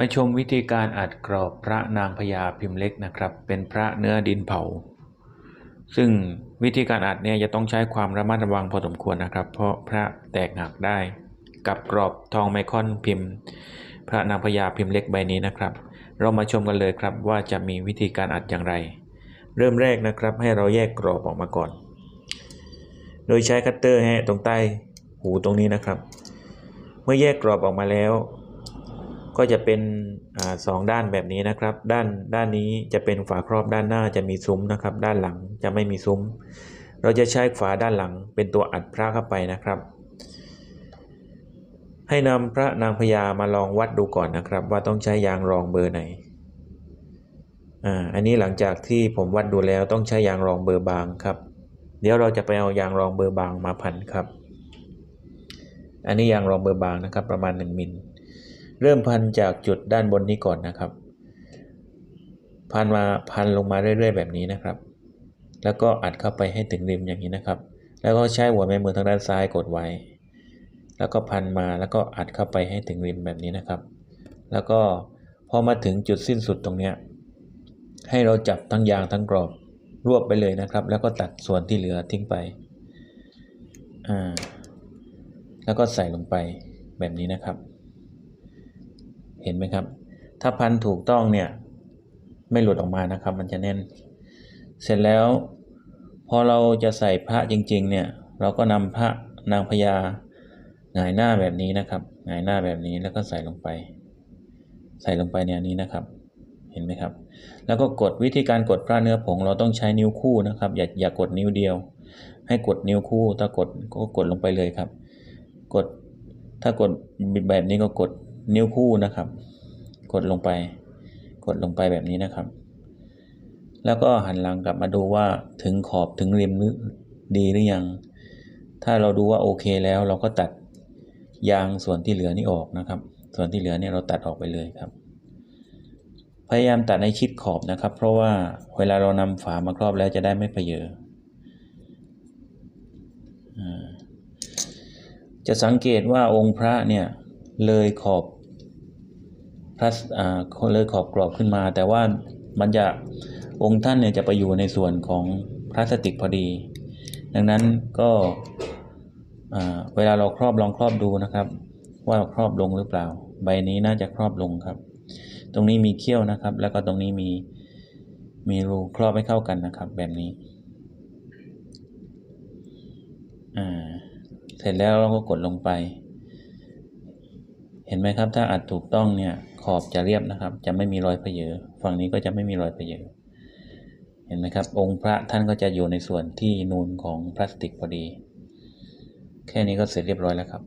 มาชมวิธีการอัดกรอบพระนางพญาพิมพ์เล็กนะครับ เป็นพระเนื้อดินเผา ซึ่งวิธีการอัดเนี่ยจะต้องใช้ความระมัดระวังพอสมควรนะครับ เพราะพระแตกหักได้ กับกรอบทองไมคอนพิมพ์ พระนางพญาพิมพ์เล็กใบนี้นะครับ เรามาชมกันเลยครับว่าจะมีวิธีการอัดอย่างไร เริ่มแรกนะครับให้เราแยกกรอบออกมาก่อน โดยใช้คัตเตอร์แหะตรงใต้หูตรงนี้นะครับ เมื่อแยกกรอบออกมาแล้ว ก็จะเป็นอสองด้านแบบนี้นะครับ ด้านด้านนี้จะเป็นฝาครอบด้านหน้าจะมีซุ้มนะครับ ด้านหลังจะไม่มีซุ้ม เราจะใช้ฝาด้านหลังเป็นตัวอัดพระเข้าไปนะครับ ให้นำพระนางพญามาลองวัดดูก่อนนะครับ ว่าต้องใช้ยางรองเบอร์ไหนอ่าอันนี้หลังจากที่ผมวัดดูแล้วต้องใช้ยางรองเบอร์บางครับ เดี๋ยวเราจะไปเอายางรองเบอร์บางมาพันครับ อันนี้ยางรองเบอร์บางนะครับ ประมาณ 1มิล เริ่มพันจากจุดด้านบนนี้ก่อนนะครับ พันมาพันลงมาเรื่อย ๆ แบบนี้นะครับ แล้วก็อัดเข้าไปให้ถึงริมอย่างนี้นะครับ แล้วก็ใช้หัวแม่มือทางด้านซ้ายกดไว้ แล้วก็พันมาแล้วก็อัดเข้าไปให้ถึงริมแบบนี้นะครับ แล้วก็พอมาถึงจุดสิ้นสุดตรงเนี้ยให้เราจับทั้งยางทั้งกรอบรวบไปเลยนะครับ แล้วก็ตัดส่วนที่เหลือทิ้งไปอ่าแล้วก็ใส่ลงไปแบบนี้นะครับ เห็นไหมครับ ถ้าพันถูกต้องเนี่ยไม่หลุดออกมานะครับ มันจะแน่น เสร็จแล้ว พอเราจะใส่พระจริง ๆ เนี่ย เราก็นำพระนางพญาหงายหน้าแบบนี้นะครับหงายหน้าแบบนี้แล้วก็ใส่ลงไป ใส่ลงไปในอันนี้นะครับ เห็นไหมครับ แล้วก็กดวิธีการกดพระเนื้อผง เราต้องใช้นิ้วคู่นะครับ อย่าอย่ากดนิ้วเดียว ให้กดนิ้วคู่ถ้ากดก็กดลงไปเลยครับ กดถ้ากดแบบนี้ก็กด นิ้วคู่นะครับ กดลงไป กดลงไปแบบนี้นะครับ แล้วก็หันหลังกลับมาดูว่าถึงขอบถึงริมหรือดีหรือยัง ถ้าเราดูว่าโอเคแล้วเราก็ตัดยางส่วนที่เหลือนี่ออกนะครับ ส่วนที่เหลือเนี่ยเราตัดออกไปเลยครับ พยายามตัดในชิดขอบนะครับ เพราะว่าเวลาเรานำฝามาครอบแล้วจะได้ไม่เพเยอจะสังเกตว่าองค์พระเนี่ยเลยขอบ พระอ่าเลยขอบกรอบขึ้นมา แต่ว่ามันจะองค์ท่านเนี่ยจะไปอยู่ในส่วนของพลาสติกพอดี ดังนั้นก็เวลาเราครอบลองครอบดูนะครับ ว่าครอบลงหรือเปล่า ใบนี้น่าจะครอบลงครับ ตรงนี้มีเขี้ยวนะครับ แล้วก็ตรงนี้มีมีรูครอบให้เข้ากันนะครับ แบบนี้เสร็จแล้วเราก็กดลงไป เห็นไหมครับ ถ้าอัดถูกต้องเนี่ยขอบจะเรียบนะครับ จะไม่มีรอยเพเยอฝั่งนี้ก็จะไม่มีรอยเพเยอเห็นไหมครับ องค์พระท่านก็จะอยู่ในส่วนที่นูนของพลาสติกพอดี แค่นี้ก็เสร็จเรียบร้อยแล้วครับ